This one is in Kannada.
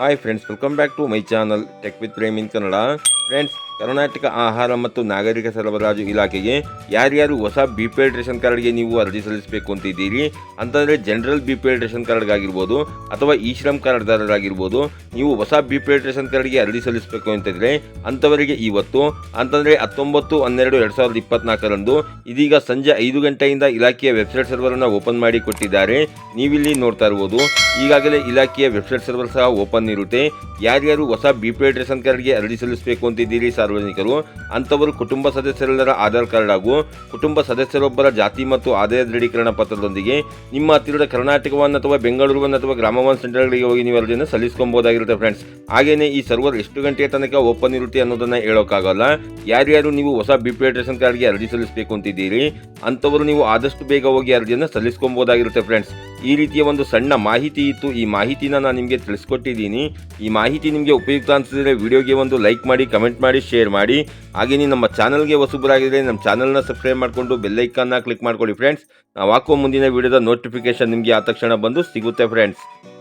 Hi friends, welcome back to my channel Tech with Prem in Kannada. Friends Karnataka ಆಹಾರ ಮತ್ತು ನಾಗರಿಕ ಸರಬರಾಜು ಇಲಾಖೆಗೆ ಯಾರ್ಯಾರು ಹೊಸ ಬಿ ಪಿ ಎಲ್ ರೇಷನ್ ಕಾರ್ಡ್ಗೆ ನೀವು ಅರ್ಜಿ ಸಲ್ಲಿಸಬೇಕು ಅಂತಿದ್ದೀರಿ ಅಂತಂದರೆ general B P L ration ಕಾರ್ಡ್ಗಾಗಿರ್ಬೋದು ಅಥವಾ ಇ ಶ್ರಮ್ ಕಾರ್ಡ್ದಾರರಾಗಿರ್ಬೋದು ನೀವು ಹೊಸ ಬಿ ಪಿ ಎಲ್ ರೇಷನ್ ಕಾರ್ಡ್ಗೆ ಅರ್ಜಿ ಸಲ್ಲಿಸಬೇಕು ಅಂತಿದ್ರೆ ಅಂಥವರಿಗೆ ಇವತ್ತು ಅಂತಂದರೆ ಹತ್ತೊಂಬತ್ತು ಹನ್ನೆರಡು ಎರಡು ಸಾವಿರದ ಇಪ್ಪತ್ನಾಲ್ಕರಂದು ಇದೀಗ ಸಂಜೆ ಐದು ಗಂಟೆಯಿಂದ ಇಲಾಖೆಯ ವೆಬ್ಸೈಟ್ ಸರ್ವರನ್ನು ಓಪನ್ ಮಾಡಿ ಕೊಟ್ಟಿದ್ದಾರೆ ನೀವಿಲ್ಲಿ ನೋಡ್ತಾ ಇರ್ಬೋದು ಈಗಾಗಲೇ ಇಲಾಖೆಯ ವೆಬ್ಸೈಟ್ ಸರ್ವರ್ ಸಹ ಓಪನ್ ಇರುತ್ತೆ ಯಾರ್ಯಾರು ಹೊಸ ಬಿ ಪಿ ಎಲ್ ರೇಷನ್ ಕಾರ್ಡ್ಗೆ ಅರ್ಜಿ ಸಲ್ಲಿಸಬೇಕು ಅಂತ ಹೊಂದಿದ್ದೀರಿ ಸಾರ್ವಜನಿಕರು ಅಂಥವರು ಕುಟುಂಬ ಸದಸ್ಯರೆಲ್ಲರ ಆಧಾರ್ ಕಾರ್ಡ್ ಹಾಗೂ ಕುಟುಂಬ ಸದಸ್ಯರೊಬ್ಬರ ಜಾತಿ ಮತ್ತು ಆದಾಯ ದೃಢೀಕರಣ ಪತ್ರದೊಂದಿಗೆ ನಿಮ್ಮ ಹತ್ತಿರದ ಕರ್ನಾಟಕ ಅಥವಾ ಬೆಂಗಳೂರು ಅಥವಾ ಗ್ರಾಮ ಒನ್ ಸೆಂಟರ್ಗಳಿಗೆ ಹೋಗಿ ನೀವು ಅರ್ಜಿಯನ್ನು ಸಲ್ಲಿಸ್ಕೊಬಹುದಾಗಿರುತ್ತೆ ಫ್ರೆಂಡ್ಸ್ ಹಾಗೆಯೇ ಈ ಸರ್ವರ್ ಎಷ್ಟು ಗಂಟೆಯ ತನಕ ಓಪನ್ ಇರುತ್ತೆ ಅನ್ನೋದನ್ನ ಹೇಳೋಕ್ಕಾಗಲ್ಲ ಯಾರ್ಯಾರು ನೀವು ಹೊಸ ಬಿ ಪಿ ರೇಷನ್ ಕಾರ್ಡ್ಗೆ ಅರ್ಜಿ ಸಲ್ಲಿಸಬೇಕು ಅಂತಿದ್ದೀರಿ ಅಂಥವರು ನೀವು ಆದಷ್ಟು ಬೇಗ ಹೋಗಿ ಅರ್ಜಿಯನ್ನು ಸಲ್ಲಿಸ್ಕೊಬಹುದಾಗಿರುತ್ತೆ ಫ್ರೆಂಡ್ಸ್ ಈ ರೀತಿಯ ಒಂದು ಸಣ್ಣ ಮಾಹಿತಿ ಇತ್ತು ಈ ಮಾಹಿತಿನ ನಾನು ನಿಮಗೆ ತಿಳಿಸ್ಕೊಟ್ಟಿದ್ದೀನಿ ಈ ಮಾಹಿತಿ ನಿಮಗೆ ಉಪಯುಕ್ತ ಅನಿಸಿದ್ರೆ ವಿಡಿಯೋಗೆ ಒಂದು ಲೈಕ್ ಮಾಡಿ ಕಮೆಂಟ್ ಮಾಡಿ ಶೇರ್ ಮಾಡಿ ಹಾಗೆಯೇ ನಮ್ಮ ಚಾನಲ್ಗೆ ಹೊಸಬರಾಗಿದ್ರೆ ನಮ್ಮ ಚಾನಲ್ನ ಸಬ್ಸ್ಕ್ರೈಬ್ ಮಾಡಿಕೊಂಡು ಬೆಲ್ಲೈಕನ್ನ ಕ್ಲಿಕ್ ಮಾಡ್ಕೊಳ್ಳಿ ಫ್ರೆಂಡ್ಸ್ ನಾವು ಹಾಕುವ ಮುಂದಿನ ವಿಡಿಯೋದ ನೋಟಿಫಿಕೇಶನ್ ನಿಮಗೆ ಆ ತಕ್ಷಣ ಬಂದು ಸಿಗುತ್ತೆ ಫ್ರೆಂಡ್ಸ್